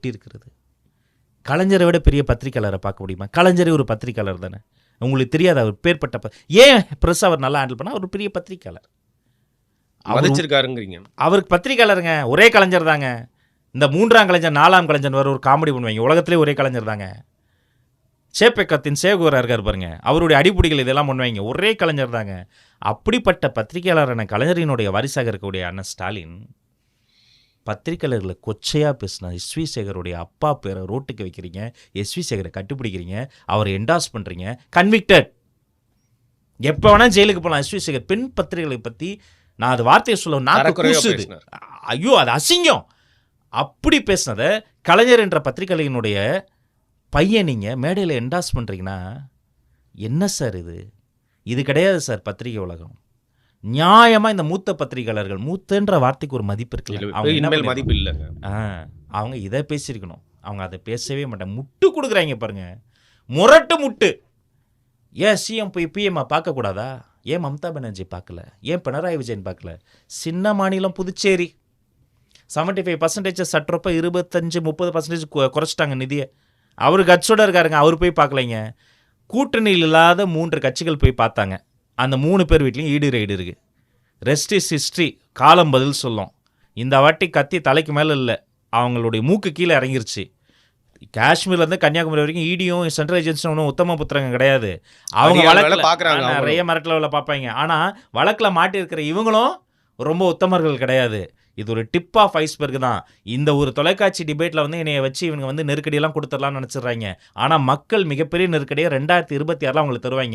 கொட்டி இருக்கிறது கலைஞரை விட பெரிய பத்திரிக்கையாளரை பார்க்க முடியுமா? கலைஞரே ஒரு பத்திரிக்கையாளர் தானே? உங்களுக்கு தெரியாது அவர் பேர்பட்ட ப- ஏன் ப்ரெஸ் அவர் நல்லா ஹேண்டில் பண்ணா? அவர் ஒரு பெரிய பத்திரிக்கையாளர் அவர் மதிச்சிருக்காருங்கிறீங்க. அவருக்கு பத்திரிக்கையாளருங்க ஒரே கலைஞர் தாங்க. இந்த மூன்றாம் கலைஞர் நாலாம் கலைஞர் வர ஒரு காமெடி பண்ணுவாங்க. உலகத்திலே ஒரே கலைஞர் தாங்க. சேப்பக்கத்தின் சேகுவரா இருக்கார் பாருங்க. அவருடைய அடிப்படைகள் இதெல்லாம் பண்ணுவாங்க. ஒரே கலைஞர் தாங்க. அப்படிப்பட்ட பத்திரிகையாளரான கலைஞரினுடைய வாரிசாக இருக்கக்கூடிய அண்ணன் ஸ்டாலின் பத்திரிகையாளர்களை கொச்சையாக பேசின எஸ்வி சேகருடைய அப்பா பேரை ரோட்டுக்கு வைக்கிறீங்க எஸ்வி சேகரை கட்டுப்பிடிக்கிறீங்க அவரை என்டாஸ் பண்ணுறீங்க கன்விக்டட் எப்போ வேணால் ஜெயிலுக்கு போகலாம் எஸ்வி சேகர். பெண் பத்திரிகைகளை பற்றி நான் அது வார்த்தையை சொல்ல பேசினார். ஐயோ அது அசிங்கம். அப்படி பேசினதை கலைஞர் என்ற பத்திரிகையினுடைய பையன் நீங்கள் மேடையில் என்டாஸ் பண்ணுறீங்கன்னா என்ன சார் இது? இது கிடையாது சார் பத்திரிகை உலகம். நியாயமாக இந்த மூத்த பத்திரிகையாளர்கள் மூத்தன்ற வார்த்தைக்கு ஒரு மதிப்பு இருக்குல்ல. இல்ல, அவங்க? மதிப்பு இல்லைங்க. ஆ அவங்க இதை பேசியிருக்கணும். அவங்க அதை பேசவே மாட்டாங்க. முட்டு கொடுக்குறாங்க பாருங்க. முரட்டு முட்டு. ஏன் சிஎம் போய் பிஎம்ஐ பார்க்கக்கூடாதா ஏன் மம்தா பானர்ஜி பார்க்கல? ஏன் பினராயி விஜயன் பார்க்கல? சின்ன மாநிலம் புதுச்சேரி. செவன்ட்டி ஃபைவ் பர்சன்டேஜ் சட்டுறப்ப இருபத்தஞ்சு முப்பது பர்சன்டேஜ் குறைச்சிட்டாங்க நிதியை. அவர் கட்சியோட இருக்காருங்க. அவர் போய் பார்க்கலைங்க. கூட்டணியில் இல்லாத மூன்று கட்சிகள் போய் பார்த்தாங்க. அந்த மூணு பேர் வீட்லேயும் ஈடு ரைடு இருக்கு. ரெஸ்ட் இஸ் ஹிஸ்ட்ரி காலம் பதில் சொல்லும். இந்த வாட்டி கத்தி தலைக்கு மேலே இல்லை. அவங்களுடைய மூக்கு கீழே இறங்கிருச்சு. காஷ்மீர்லேருந்து கன்னியாகுமரி வரைக்கும் ஈடியும் சென்ட்ரல் ஏஜென்சியும் ஒன்றும் உத்தம புத்திரங்க கிடையாது. அவங்க வழக்கில் பார்க்கறாங்க. நிறைய மிரட்டல வேலை பார்ப்பாங்க. ஆனால் வழக்கில் மாட்டியிருக்கிற இவங்களும் ரொம்ப உத்தமர்கள் கிடையாது. இது ஒரு டிப் ஆஃப் ஐஸ்பர்க் தான். இந்த ஒரு தொலைக்காட்சி டிபேட்டில் வந்து என்னைய வச்சு இவங்க வந்து நெருக்கடியெல்லாம் கொடுத்துடலாம்னு நினச்சிடுறாங்க. ஆனால் மக்கள் மிகப்பெரிய நெருக்கடியை ரெண்டாயிரத்தி இருபத்தி ஆறில் அவங்களுக்கு தருவாங்க.